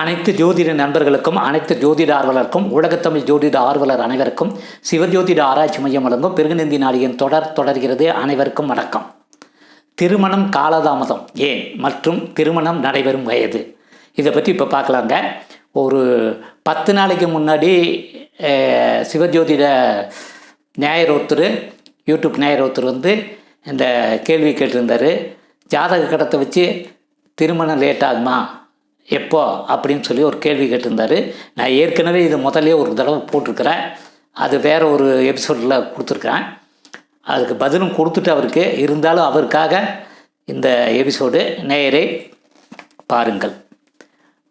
அனைத்து ஜோதிட நண்பர்களுக்கும் அனைத்து ஜோதிட ஆர்வலருக்கும் உலகத்தமிழ் ஜோதிட ஆர்வலர் அனைவருக்கும் சிவஜோதிட ஆராய்ச்சி மையம் வழங்கும் பெருகுநந்தி நாடியின் தொடர் தொடர்கிறது. அனைவருக்கும் வணக்கம். திருமணம் காலதாமதம் ஏன்? மற்றும் திருமணம் நடைபெறும் வயது. இதை பற்றி இப்போ பார்க்கலாங்க. ஒரு பத்து நாளைக்கு முன்னாடி சிவஜோதிட ஞாயிறு ஒருத்தர் யூடியூப் ஞாயிறு ஒருத்தர் வந்து இந்த கேள்வி கேட்டிருந்தார். ஜாதக கடத்தை வச்சு திருமணம் லேட் ஆகுமா? எப்போ அப்படின்னு சொல்லி ஒரு கேள்வி கேட்டிருந்தாரு. நான் ஏற்கனவே இது முதல்ல ஒரு தடவை போட்டிருக்கிறேன். அது வேற ஒரு எபிசோடில் கொடுத்துருக்குறேன். அதுக்கு பதிலும் கொடுத்துட்டு அவருக்கு இருந்தாலும் அவருக்காக இந்த எபிசோடு நேயரை பாருங்கள்.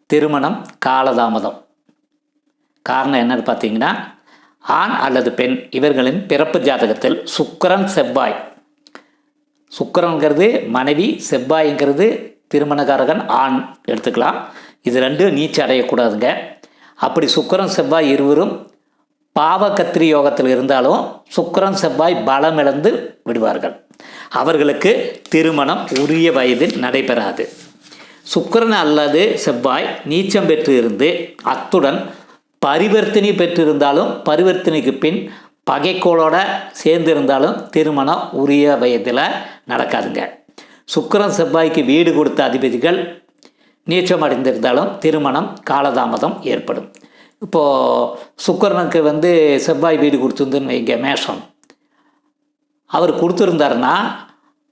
திருமணம் காலதாமதம். காரணம் என்னன்னு பார்த்தீங்கன்னா ஆண் அல்லது பெண் இவர்களின் பிறப்பு ஜாதகத்தில் சுக்கரன் செவ்வாய். சுக்கரங்கிறது மனைவி செவ்வாய்ங்கிறது திருமணகாரகன் ஆண். எடுத்துக்கலாம். இது ரெண்டும் நீச்சல் அடையக்கூடாதுங்க அப்படி சுக்கரன் செவ்வாய் இருவரும் பாவகத்திரி யோகத்தில் இருந்தாலும் சுக்கரன் செவ்வாய் பலம் இழந்து விடுவார்கள். அவர்களுக்கு திருமணம் உரிய வயதில் நடைபெறாது. சுக்கரன் அல்லது செவ்வாய் நீச்சம் பெற்று இருந்து அத்துடன் பரிவர்த்தனை பெற்றிருந்தாலும் பரிவர்த்தனைக்கு பின் பகைக்கோளோட சேர்ந்து இருந்தாலும் திருமணம் உரிய வயதில் நடக்காதுங்க. சுக்கரன் செவ்வாய்க்கு வீடு கொடுத்த அதிபதிகள் நீச்சம் அடைந்திருந்தாலும் திருமணம் காலதாமதம் ஏற்படும். இப்போது சுக்கரனுக்கு வந்து செவ்வாய் வீடு கொடுத்துருந்துன்னு வைங்க மேஷம். அவர் கொடுத்துருந்தாருன்னா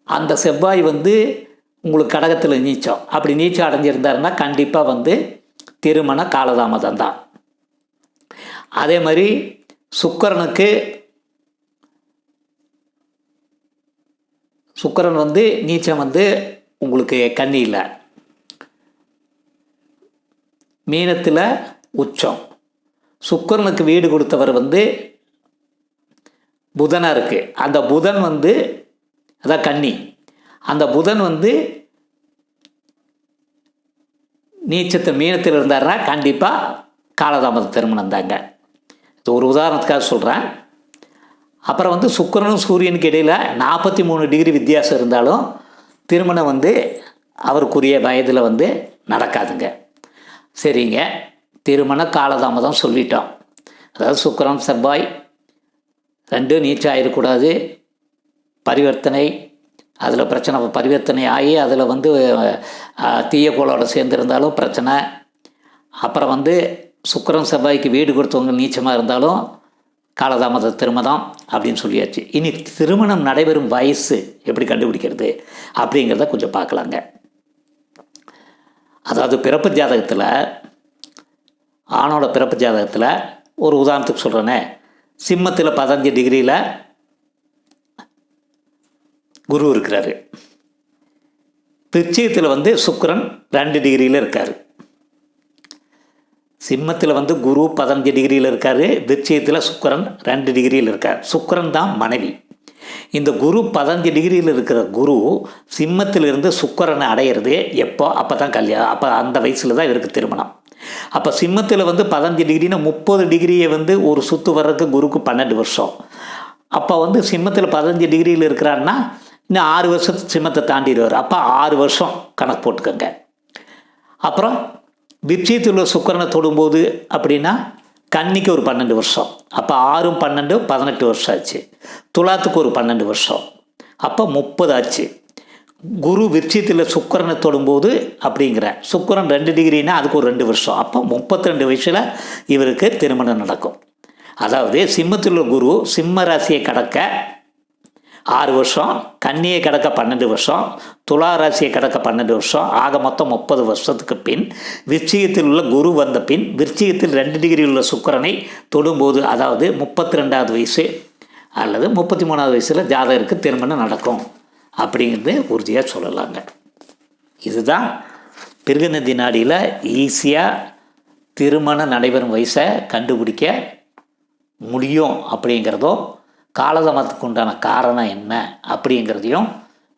அந்த செவ்வாய் வந்து உங்களுக்கு கடகத்தில் நீச்சம். அப்படி நீச்சம் அடைஞ்சிருந்தாருன்னா கண்டிப்பாக வந்து திருமண காலதாமதம் தான். அதே மாதிரி சுக்கரனுக்கு சுக்கரன் வந்து நீச்சம் வந்து உங்களுக்கு கன்னியில் இல்லை. மீனத்தில் உச்சம். சுக்கரனுக்கு வீடு கொடுத்தவர் வந்து புதனாக இருக்குது அந்த புதன் வந்து அதான் கன்னி அந்த புதன் வந்து நீச்சத்தை மீனத்தில் இருந்தார்னா கண்டிப்பாக காலதாமத திருமணம் தாங்க. இது ஒரு உதாரணத்துக்காக சொல்கிறேன் அப்புறம் வந்து சுக்கரனும் சூரியனுக்கு இடையில் நாற்பத்தி மூணு டிகிரி வித்தியாசம் இருந்தாலும் திருமணம் வந்து அவருக்குரிய வயதில் வந்து நடக்காதுங்க. சரிங்க. திருமண காலதாமதம் சொல்லிட்டோம். அதாவது சுக்கரம் செவ்வாய் ரெண்டும் நீச்சம் ஆகிடக்கூடாது பரிவர்த்தனை அதில் பிரச்சனை பரிவர்த்தனை ஆகி அதில் வந்து தீயக்கோளோட தீய கோளோட சேர்ந்துருந்தாலும் பிரச்சனை. அப்புறம் வந்து சுக்கரம் செவ்வாய்க்கு வீடு கொடுத்தவங்க நீச்சமாக இருந்தாலும் காலதாமத திருமணம் அப்படின்னு சொல்லியாச்சு. இனி திருமணம் நடைபெறும் வயசு எப்படி கண்டுபிடிக்கிறது அப்படிங்கிறத கொஞ்சம் பார்க்கலாங்க. அதாவது பிறப்பு ஜாதகத்தில் ஆணோட பிறப்பு ஜாதகத்தில் ஒரு உதாரணத்துக்கு சொல்கிறேனே சிம்மத்தில் பதினஞ்சு டிகிரியில் குரு இருக்கிறாரு. பிச்சயத்தில் வந்து சுக்கரன் ரெண்டு டிகிரியில் இருக்கார். சிம்மத்தில் வந்து குரு பதினஞ்சு டிகிரியில் இருக்கார் விருச்சியத்தில் சுக்கரன் ரெண்டு டிகிரியில் இருக்கார். சுக்கரன் தான் மனைவி. இந்த குரு பதினஞ்சு டிகிரியில் இருக்கிற குரு சிம்மத்திலிருந்து சுக்கரனை அடையிறது எப்போ? அப்போ தான் கல்யாணம் அப்போ அந்த வயசில் தான் இவருக்கு திருமணம். அப்போ சிம்மத்தில் வந்து பதினஞ்சு டிகிரினா முப்பது டிகிரியை வந்து ஒரு சுற்று வர்றதுக்கு குருக்கு பன்னெண்டு வருஷம். அப்போ வந்து சிம்மத்தில் பதினஞ்சு டிகிரியில் இருக்கிறாருன்னா இன்னும் ஆறு வருஷத்து சிம்மத்தை தாண்டிடுவார். அப்போ ஆறு வருஷம் கணக்கு போட்டுக்கோங்க. அப்புறம் விருச்சியத்தில் உள்ள சுக்கரனை தொடும்போது அப்படின்னா கன்னிக்கு ஒரு பன்னெண்டு வருஷம். அப்போ ஆறும் பன்னெண்டு பதினெட்டு வருஷம் ஆச்சு. துலாத்துக்கு ஒரு பன்னெண்டு வருஷம். அப்போ முப்பது ஆச்சு. குரு விருச்சியத்தில் சுக்கரனை தொடும்போது அப்படிங்கிற சுக்கரன் ரெண்டு டிகிரினா அதுக்கு ஒரு ரெண்டு வருஷம். அப்போ முப்பத்தி ரெண்டு வயசில் இவருக்கு திருமணம் நடக்கும். அதாவது சிம்மத்தில் உள்ள குரு சிம்ம ராசியை கடக்க ஆறு வருஷம் கன்னியை கிடக்க பன்னெண்டு வருஷம் துலா ராசியை கடக்க பன்னெண்டு வருஷம் ஆக மொத்தம் முப்பது வருஷத்துக்கு பின் விருச்சிகத்தில் உள்ள குரு வந்த பின் விருச்சிகத்தில் ரெண்டு டிகிரி உள்ள சுக்கரனை தொடும்போது அதாவது முப்பத்தி ரெண்டாவது வயசு அல்லது முப்பத்தி மூணாவது வயசில் ஜாதகருக்கு திருமணம் நடக்கும். அப்படிங்கிறது உறுதியாக சொல்லலாங்க. இதுதான் பிருகநதி நாடியில் ஈஸியாக திருமணம் நடைபெறும் வயசை கண்டுபிடிக்க முடியும் அப்படிங்கிறதும் காலதாமத்துக்கு உண்டான காரணம் என்ன அப்படிங்கிறதையும்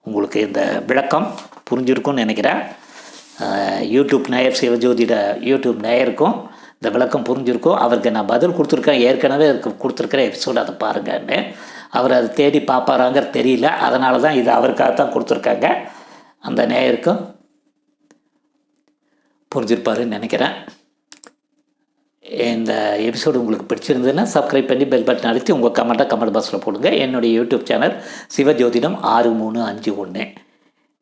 உங்களுக்கு இந்த விளக்கம் புரிஞ்சிருக்கும்னு நினைக்கிறேன். யூடியூப் நேயர் சிவஜோதிட யூடியூப் நேயருக்கும் இந்த விளக்கம் புரிஞ்சிருக்கும். அவருக்கு நான் பதில் கொடுத்துருக்கேன். ஏற்கனவே அதுக்கு கொடுத்துருக்கிற எபிசோடு அதை பாருங்கன்னு. அவர் அதை தேடி பார்ப்பாராங்கிற தெரியல. அதனால தான் இது அவருக்காக தான் கொடுத்துருக்காங்க. அந்த நேயருக்கும் புரிஞ்சிருப்பாருன்னு நினைக்கிறேன். இந்த எபிசோடு உங்களுக்கு பிடிச்சிருந்ததுன்னா சப்ஸ்கிரைப் பண்ணி பெல் பட்டன் அழுத்தி உங்கள் கமெண்ட்டாக கமெண்ட் பாக்ஸில் போடுங்க. என்னுடைய யூடியூப் சேனல் சிவஜோதிடம் ஆறு மூணு அஞ்சு ஒன்று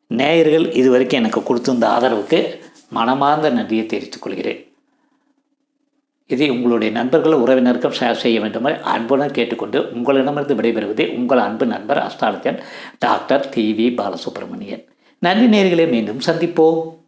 நேயர்கள் இது வரைக்கும் எனக்கு கொடுத்திருந்த ஆதரவுக்கு மனமார்ந்த நன்றியை தெரிவித்துக் கொள்கிறேன். இதை உங்களுடைய நண்பர்கள் உறவினர்கள் ஷேர் செய்ய வேண்டுமாய் அன்புடன் கேட்டுக்கொண்டு உங்களிடமிருந்து விடைபெறுவதே உங்கள் அன்பு நண்பர் astrologer doctor T V Balasubramanian. நன்றி நேர்களை மீண்டும் சந்திப்போம்.